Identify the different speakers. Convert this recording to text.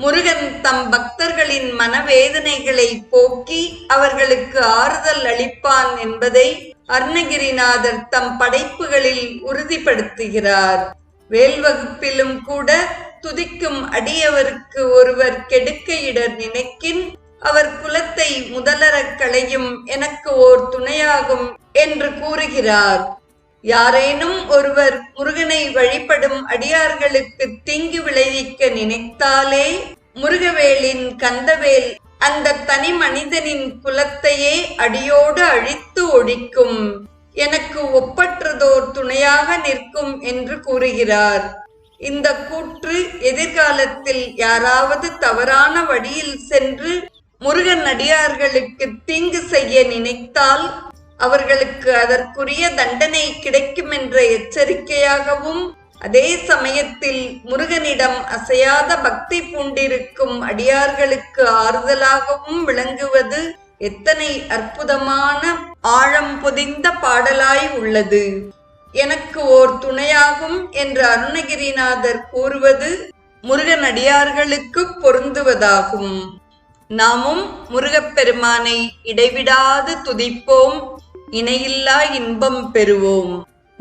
Speaker 1: முருகன் தம் பக்தர்களின் மனவேதனைகளை போக்கி அவர்களுக்கு ஆறுதல் அளிப்பான் என்பதை அருணகிரிநாதர் தம் படைப்புகளில் உறுதிப்படுத்துகிறார். வேல் வகுப்பிலும் கூட துதிக்கும் அடியவருக்கு ஒருவர் கெடுக்க இடர் நினைக்கின் அவர் குலத்தை முதலறக் களையும் எனக்கு ஓர் துணையாகும் என்று கூறுகிறார். யாரேனும் ஒருவர் முருகனை வழிபடும் அடியார்களுக்கு தீங்கு விளைவிக்க நினைத்தாலே முருகவேலின் கந்தவேல் அந்த தனி மனிதனின் குலத்தையே அடியோடு அழித்து ஒழிக்கும் எனக்கு ஒப்பற்றதோர் துணையாக நிற்கும் என்று கூறுகிறார். இந்த கூற்று எதிர்காலத்தில் யாராவது தவறான வழியில் சென்று முருகன் அடியார்களுக்கு தீங்கு செய்ய நினைத்தால் அவர்களுக்கு அதற்குரிய தண்டனை கிடைக்கும் என்ற எச்சரிக்கையாகவும் அதே சமயத்தில் முருகனிடம் அசையாத பக்தி பூண்டிருக்கும் அடியார்களுக்கு ஆறுதலாகவும் விளங்குவது எத்தனை அற்புதமான ஆழம் பொதிந்த பாடலாய் உள்ளது. எனக்கு ஓர் துணையாகும் என்று அருணகிரிநாதர் கூறுவது முருகன் அடியார்களுக்கு பொருந்துவதாகும். நாமும் முருகப்பெருமானை இடைவிடாது துதிப்போம். இணையில்லா இன்பம் பெறுவோம்.